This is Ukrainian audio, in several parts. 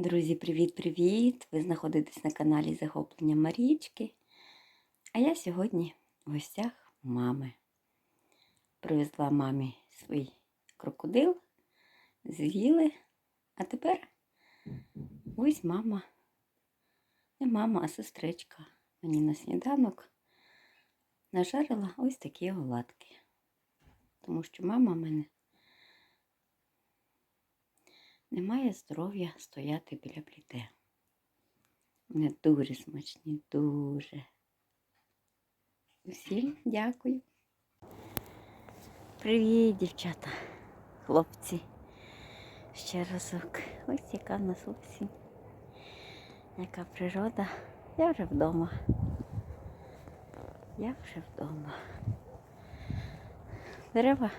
Друзі, привіт-привіт! Ви знаходитесь на каналі Захоплення Марічки. А я сьогодні в гостях мами. Привезла мамі свій крокодил, з'їли, а тепер ось мама. Не мама, а сестричка. Мені на сніданок нажарила ось такі оладки. Тому що мама в мене немає здоров'я стояти біля пліте. Вони дуже смачні, дуже. Усім дякую. Привіт, дівчата, хлопці. Ще разок. Ось яка в нас осінь. Яка природа. Я вже вдома. Я вже вдома. Дерева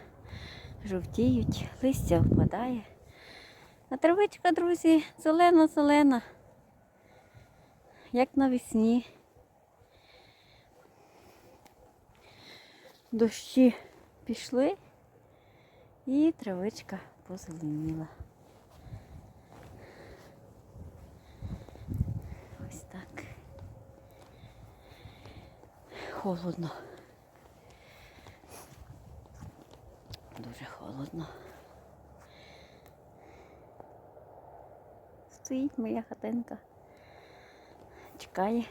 жовтіють, листя впадає. А травичка, друзі, зелена-зелена, як навесні. Дощі пішли і травичка позеленіла. Ось так. Холодно. Дуже холодно. Стоїть моя хатинка. Чекає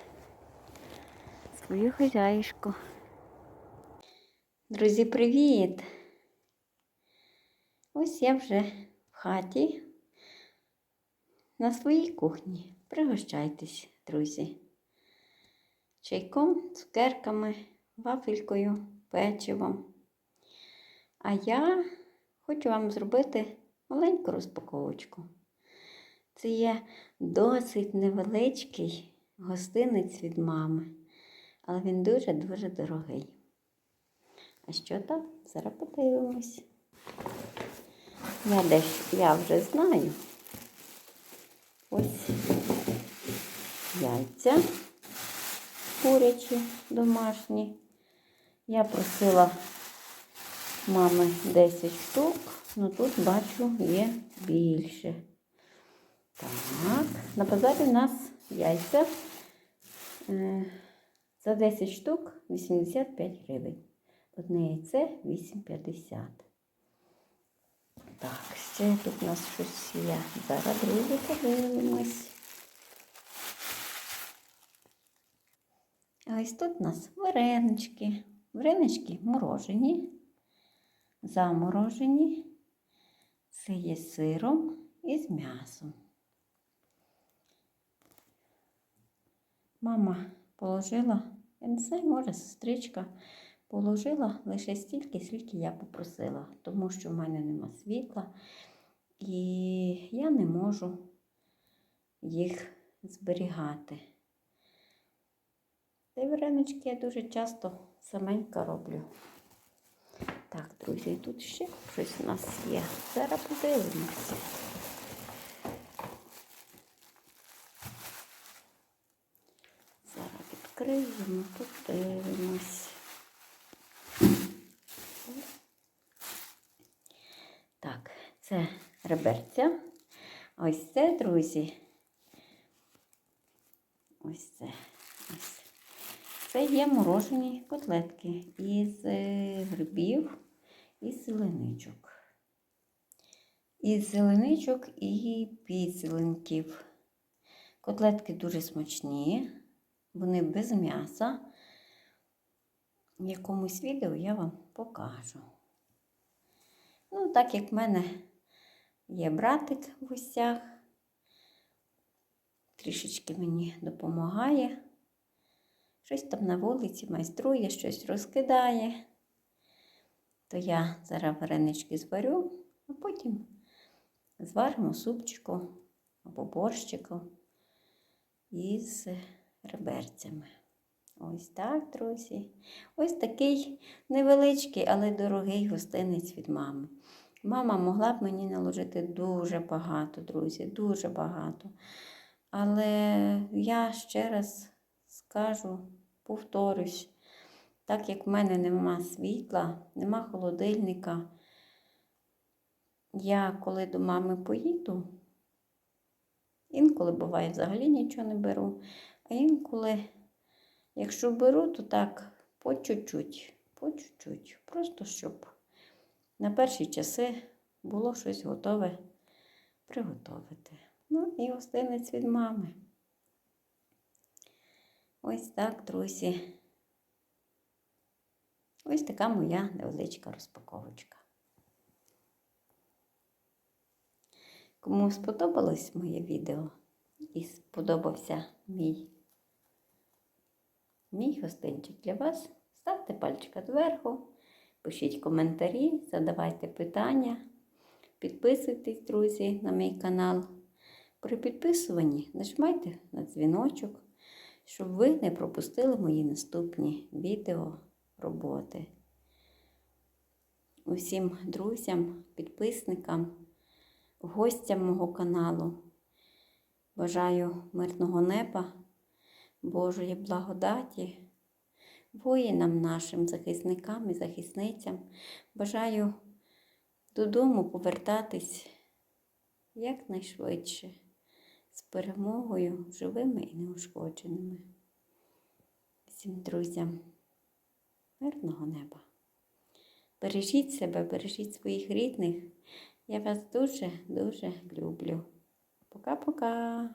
свою хазяюшку. Друзі, привіт! Ось я вже в хаті на своїй кухні. Пригощайтесь, друзі. Чайком, цукерками, вафелькою, печивом. А я хочу вам зробити маленьку розпаковочку. Це є досить невеличкий гостинець від мами, але він дуже-дуже дорогий. А що там? Зараз подивимось. Я десь я вже знаю. Ось яйця курячі домашні. Я просила мами 10 штук, але тут бачу є більше. Так, на базарі у нас яйця е, за 10 штук 85 гривень. Одне яйце 8,50. Так, ще тут у нас щось є. Зараз друге подивимось. А ось тут у нас варенички. Варенички морожені, заморожені. Це є з сиром і з м'ясом. Мама положила, я не знаю, може, сестричка положила лише стільки, скільки я попросила, тому що в мене нема світла, і я не можу їх зберігати. Й варенички я дуже часто саменька роблю. Так, друзі, тут ще щось у нас є. Зараз подивимося. Відкриємо, подивимось. Так, це реберця. Ось це, друзі. Ось це. Це є морожені котлетки із е, грибів і зеленичок. Із зеленичок і підзеленків. Котлетки дуже смачні. Вони без м'яса. В якомусь відео я вам покажу. Ну, так як в мене є братик в гостях, трішечки мені допомагає. Щось там на вулиці майструє, щось розкидає, то я зараз варенички зварю, а потім зваримо супчику або борщику із реберцями. Ось так, друзі. Ось такий невеличкий, але дорогий гостинець від мами. Мама могла б мені наложити дуже багато, друзі, дуже багато. Але я ще раз скажу, повторюсь, так як в мене нема світла, нема холодильника, я коли до мами поїду, Інколи буває взагалі нічого не беру. А інколи, якщо беру, то так по чуть-чуть, по чуть-чуть. Просто щоб на перші часи було щось готове приготувати. Ну і гостинець від мами. Ось так, друзі. Ось така моя невеличка розпаковочка. Кому сподобалось моє відео і сподобався мій, мій гостинчик для вас, ставте пальчика зверху, пишіть коментарі, задавайте питання, підписуйтесь, друзі, на мій канал. При підписуванні нажимайте на дзвіночок, щоб ви не пропустили мої наступні відео роботи. Усім друзям, підписникам, гостям мого каналу. Бажаю мирного неба, Божої благодаті, воїнам нашим, захисникам і захисницям. Бажаю додому повертатись якнайшвидше з перемогою, живими і неушкодженими. Всім друзям мирного неба. Бережіть себе, бережіть своїх рідних. Я вас дуже-дуже люблю. Пока-пока.